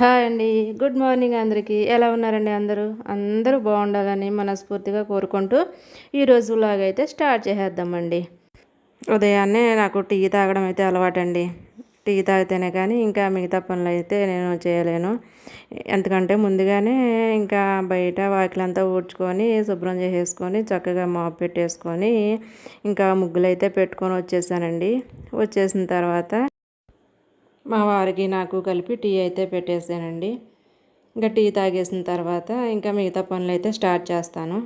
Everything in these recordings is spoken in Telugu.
హాయ్ అండి. గుడ్ మార్నింగ్ అందరికీ. ఎలా ఉన్నారండి అందరూ? అందరూ బాగుండాలని మనస్ఫూర్తిగా కోరుకుంటూ ఈరోజు లాగైతే స్టార్ట్ చేసేద్దామండి. ఉదయాన్నే నాకు టీ తాగడం అయితే అలవాటండి. టీ తాగితేనే కానీ ఇంకా మిగతా పనులు అయితే నేను చేయలేను. ఎందుకంటే ముందుగానే ఇంకా బయట వాకిలంతా ఊడ్చుకొని శుభ్రం చేసేసుకొని చక్కగా మాప్ పెట్టేసుకొని ఇంకా ముగ్గులు అయితే పెట్టుకొని వచ్చేసానండి. వచ్చేసిన తర్వాత మా వారికి నాకు కలిపి టీ అయితే పెట్టేసానండి ఇంకా టీ తాగేసిన తర్వాత ఇంకా మిగతా పనులు అయితే స్టార్ట్ చేస్తాను.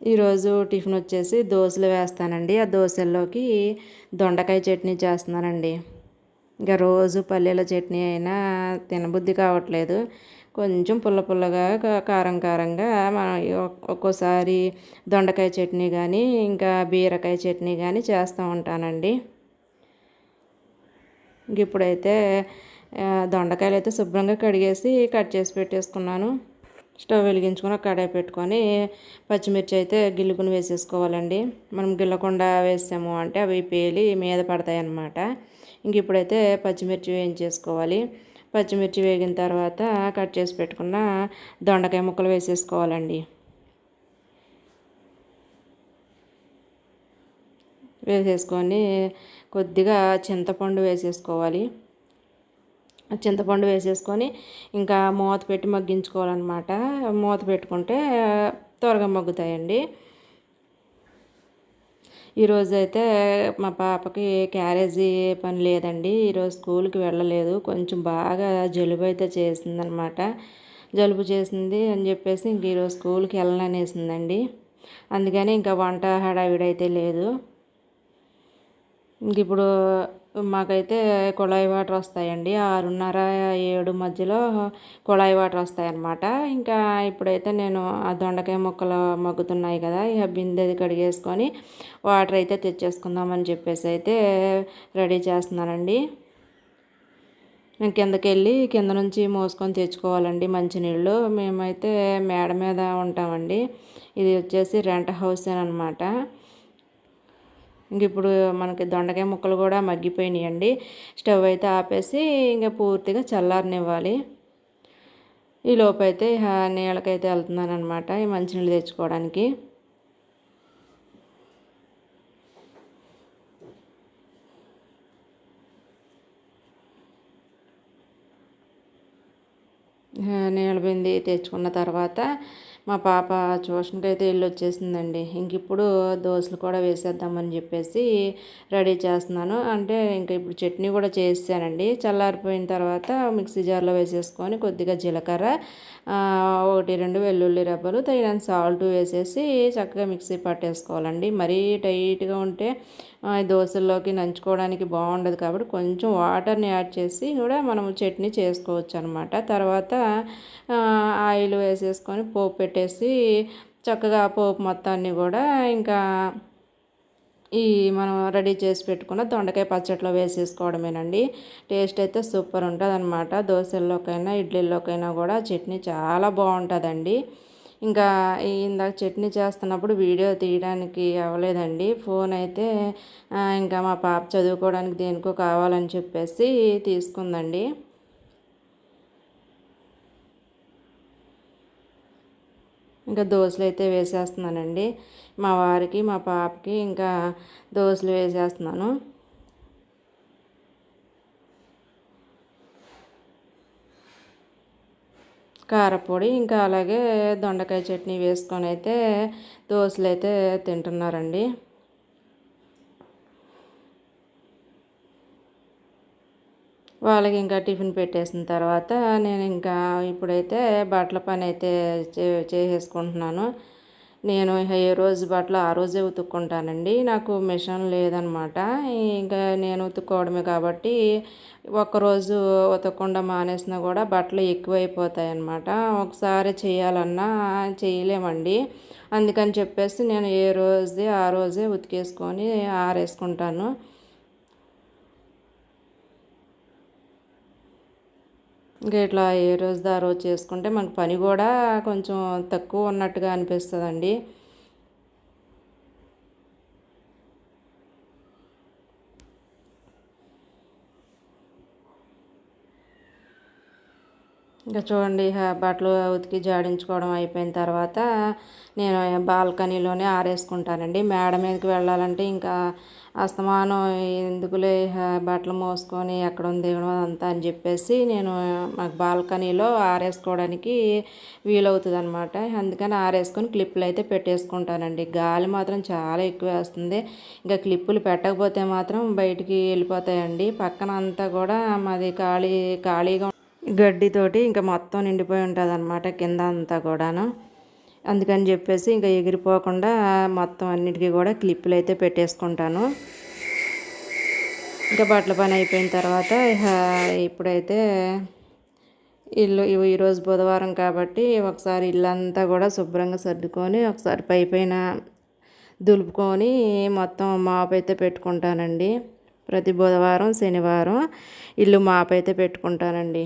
ఈరోజు టిఫిన్ వచ్చేసి దోశలు వేస్తానండి. ఆ దోశల్లోకి దొండకాయ చట్నీ చేస్తున్నానండి. ఇంకా రోజు పల్లెల చట్నీ అయినా తినబుద్ధి కావట్లేదు. కొంచెం పుల్ల పుల్లగా కారం కారంగా మనం ఒక్కోసారి దొండకాయ చట్నీ కానీ ఇంకా బీరకాయ చట్నీ కానీ చేస్తూ ఉంటానండి. ఇప్పుడైతే దొండకాయలు అయితే శుభ్రంగా కడిగేసి కట్ చేసి పెట్టేసుకున్నాను. స్టవ్ వెలిగించుకొని కడాయి పెట్టుకొని పచ్చిమిర్చి అయితే గిల్లుకుని వేసేసుకోవాలండి. మనం గిల్లకుండా వేసాము అంటే అవి పేలి మీద పడతాయి అన్నమాట ఇంక ఇప్పుడైతే పచ్చిమిర్చి వేయించేసుకోవాలి. పచ్చిమిర్చి వేగిన తర్వాత కట్ చేసి పెట్టుకున్న దొండకాయ ముక్కలు వేసేసుకోవాలండి. వేసేసుకొని కొద్దిగా చింతపండు వేసేసుకోవాలి. చింతపండు వేసేసుకొని ఇంకా మూత పెట్టి మగ్గించుకోవాలన్నమాట. మూత పెట్టుకుంటే త్వరగా మగ్గుతాయండి. ఈరోజు అయితే మా పాపకి క్యారేజీ పని లేదండి. ఈరోజు స్కూల్కి వెళ్ళలేదు. కొంచెం బాగా జలుబు అయితే చేసిందనమాట జలుబు చేసింది అని చెప్పేసి ఇంక ఈరోజు స్కూల్కి వెళ్ళననేసిందండి. అందుకని ఇంకా వంట హడావిడైతే లేదు. ఇంక ఇప్పుడు మాకైతే కుళాయి వాటర్ వస్తాయండి. ఆరున్నర ఏడు మధ్యలో కుళాయి వాటర్ వస్తాయన్నమాట. ఇంకా ఇప్పుడైతే నేను ఆ దొండకాయ మొక్కలు మగ్గుతున్నాయి కదా ఇక బిందెది కడిగేసుకొని వాటర్ అయితే తెచ్చేసుకుందామని చెప్పేసి అయితే రెడీ చేస్తున్నానండి. కిందకి వెళ్ళి కింద నుంచి మోసుకొని తెచ్చుకోవాలండి మంచినీళ్ళు. మేమైతే మేడ మీద ఉంటామండి. ఇది వచ్చేసి రెంట్ హౌస్ అనమాట ఇంక ఇప్పుడు మనకి దొండకాయ ముక్కలు కూడా మగ్గిపోయినాయండి. స్టవ్ అయితే ఆపేసి ఇంకా పూర్తిగా చల్లారనివ్వాలి. ఈ లోపైతే నీళ్ళకైతే వెళ్తున్నాను అనమాట ఈ మంచినీళ్ళు తెచ్చుకోవడానికి. నీళ్ళ బింది తెచ్చుకున్న తర్వాత మా పాప ట్యూషన్కి అయితే వెళ్ళి వచ్చేసిందండి ఇంక ఇప్పుడు దోశలు కూడా వేసేద్దామని చెప్పేసి రెడీ చేస్తున్నాను. అంటే ఇంకా ఇప్పుడు చట్నీ కూడా చేసానండి చల్లారిపోయిన తర్వాత మిక్సీ జార్లో వేసేసుకొని కొద్దిగా జీలకర్ర ఒకటి రెండు వెల్లుల్లి రెబ్బలు తగినంత సాల్ట్ వేసేసి చక్కగా మిక్సీ పట్టేసుకోవాలండి. మరీ టైట్గా ఉంటే దోశల్లోకి నంచుకోవడానికి బాగుండదు కాబట్టి కొంచెం వాటర్ని యాడ్ చేసి కూడా మనం చట్నీ చేసుకోవచ్చు అనమాట తర్వాత ఆయిల్ వేసేసుకొని పోపు పెట్టేసి చక్కగా పోపు మొత్తాన్ని కూడా ఇంకా ఈ మనం రెడీ చేసి పెట్టుకున్న దొండకాయ పచ్చట్లో వేసేసుకోవడమేనండి. టేస్ట్ అయితే సూపర్ ఉంటుంది అనమాట దోశల్లోకైనా ఇడ్లీలోకైనా కూడా చట్నీ చాలా బాగుంటుందండి. ఇంకా ఇందాక చట్నీ చేస్తున్నప్పుడు వీడియో తీయడానికి అవ్వలేదండి. ఫోన్ అయితే ఇంకా మా పాప చదువుకోవడానికి దేనికో కావాలని చెప్పేసి తీసుకుందండి. ఇంకా దోశలు అయితే వేసేస్తున్నానండి. మా వారికి మా పాపకి ఇంకా దోశలు వేసేస్తున్నాను. కారపొడి ఇంకా అలాగే దొండకాయ చట్నీ వేసుకొని అయితే దోశలు అయితే తింటున్నారండి. వాళ్ళకి ఇంకా టిఫిన్ పెట్టేసిన తర్వాత నేను ఇంకా ఇప్పుడైతే బట్టల పని అయితే చేసేసుకుంటున్నాను. నేను ఏ రోజు బట్టలు ఆ రోజే ఉతుక్కుంటానండి. నాకు మిషన్ లేదనమాట. ఇంకా నేను ఉతుక్కోవడమే కాబట్టి ఒక్కరోజు ఉతకకుండా మానేసినా కూడా బట్టలు ఎక్కువైపోతాయి అన్నమాట ఒకసారి చేయాలన్నా చేయలేమండి. అందుకని చెప్పేసి నేను ఏ రోజుది ఆ రోజే ఉతికేసుకొని ఆరేసుకుంటాను. ఇంకా ఇట్లా ఏ రోజు ఆ రోజు చేసుకుంటే మనకు పని కూడా కొంచెం తక్కువ ఉన్నట్టుగా అనిపిస్తుందండి. ఇంకా చూడండి బట్టలు ఉతికి జాడించుకోవడం అయిపోయిన తర్వాత నేను బాల్కనీలోనే ఆరేసుకుంటానండి. మేడ మీదకి వెళ్ళాలంటే ఇంకా అస్తమానం ఎందుకులే బట్టలు మోసుకొని ఎక్కడ ఉంది అంతా అని చెప్పేసి నేను మాకు బాల్కనీలో ఆరేసుకోవడానికి వీలవుతుంది అనమాట అందుకని ఆరేసుకొని క్లిప్పులు అయితే పెట్టేసుకుంటానండి. గాలి మాత్రం చాలా ఎక్కువ వేస్తుంది. ఇంకా క్లిప్పులు పెట్టకపోతే మాత్రం బయటికి వెళ్ళిపోతాయండి. పక్కన అంతా కూడా మాది ఖాళీ ఖాళీగా గడ్డితోటి ఇంకా మొత్తం నిండిపోయి ఉంటుంది అనమాట కింద అంతా కూడాను. అందుకని చెప్పేసి ఇంకా ఎగిరిపోకుండా మొత్తం అన్నిటికీ కూడా క్లిప్పులు అయితే పెట్టేసుకుంటాను. ఇంకా బట్టల పని అయిపోయిన తర్వాత ఇప్పుడైతే ఇల్లు ఈరోజు బుధవారం కాబట్టి ఒకసారి ఇల్లంతా కూడా శుభ్రంగా సర్దుకొని ఒకసారి పై పైన దులుపుకొని మొత్తం మాపు అయితే పెట్టుకుంటానండి. ప్రతి బుధవారం శనివారం ఇల్లు మాపు అయితే పెట్టుకుంటానండి.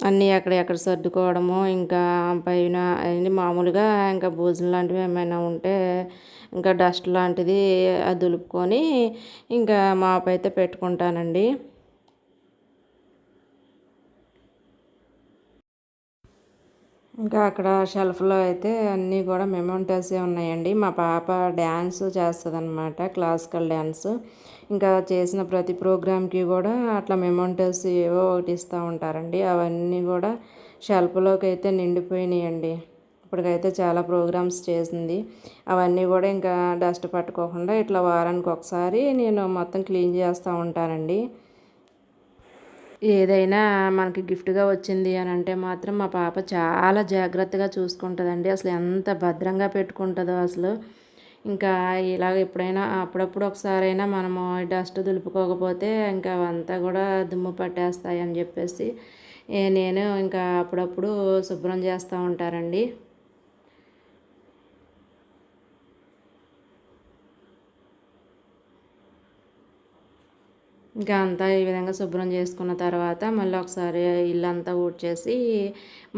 అన్నీ ఎక్కడెక్కడ సర్దుకోవడము ఇంకా పైన అవన్నీ మామూలుగా ఇంకా భోజనం లాంటివి ఏమైనా ఉంటే ఇంకా డస్ట్ లాంటిది అది దులుపుకొని ఇంకా మాపైతే పెట్టుకుంటానండి. ఇంకా అక్కడ షెల్ఫ్లో అయితే అన్నీ కూడా మెమోంటోసే ఉన్నాయండి. మా పాప డ్యాన్స్ చేస్తుందన్నమాట క్లాసికల్ డ్యాన్స్. ఇంకా చేసిన ప్రతి ప్రోగ్రామ్కి కూడా అట్లా మెమోంటోస్ ఏవో ఒకటి ఇస్తూ ఉంటారండి. అవన్నీ కూడా షెల్ఫ్లోకి అయితే నిండిపోయినాయండి. ఇప్పటికైతే చాలా ప్రోగ్రామ్స్ చేసింది. అవన్నీ కూడా ఇంకా డస్ట్ పట్టుకోకుండా ఇట్లా వారానికి ఒకసారి నేను మొత్తం క్లీన్ చేస్తూ ఉంటానండి. ఏదైనా మనకి గిఫ్ట్గా వచ్చింది అని అంటే మాత్రం మా పాప చాలా జాగ్రత్తగా చూసుకుంటుందండి. అసలు ఎంత భద్రంగా పెట్టుకుంటుందో అసలు. ఇంకా ఇలాగ ఎప్పుడైనా అప్పుడప్పుడు ఒకసారైనా మనము డస్ట్ దులుపుకోకపోతే ఇంకా అవంతా కూడా దుమ్ము పట్టేస్తాయి అని చెప్పేసి నేను ఇంకా అప్పుడప్పుడు శుభ్రం చేస్తూ ఉంటారండి. ఇంకా అంతా ఈ విధంగా శుభ్రం చేసుకున్న తర్వాత మళ్ళీ ఒకసారి ఇల్లు అంతా ఊడ్చేసి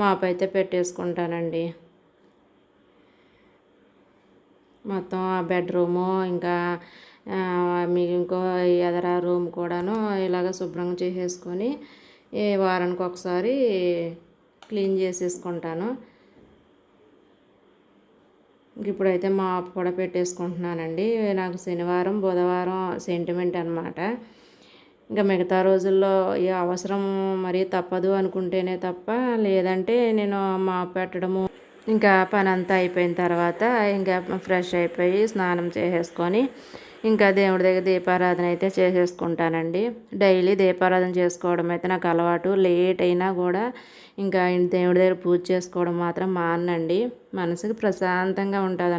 మాపు అయితే పెట్టేసుకుంటానండి. మొత్తం ఆ బెడ్రూము ఇంకా మీ ఇంకో ఎదర రూమ్ కూడాను ఇలాగ శుభ్రంగా చేసేసుకొని ఏ వారానికి ఒకసారి క్లీన్ చేసేసుకుంటాను. ఇప్పుడైతే మాపు కూడా పెట్టేసుకుంటున్నానండి. నాకు శనివారం బుధవారం సెంటిమెంట్ అనమాట ఇంకా మిగతా రోజుల్లో ఏ అవసరం మరీ తప్పదు అనుకుంటేనే తప్ప లేదంటే నేను మా పెట్టడము ఇంకా పని అంతా అయిపోయిన తర్వాత ఇంకా ఫ్రెష్ అయిపోయి స్నానం చేసేసుకొని ఇంకా దేవుడి దగ్గర దీపారాధన అయితే చేసేసుకుంటానండి. డైలీ దీపారాధన చేసుకోవడం అయితే నాకు అలవాటు. లేట్ అయినా కూడా ఇంకా దేవుడి దగ్గర పూజ చేసుకోవడం మాత్రం మానండి మనసుకి ప్రశాంతంగా ఉంటుంది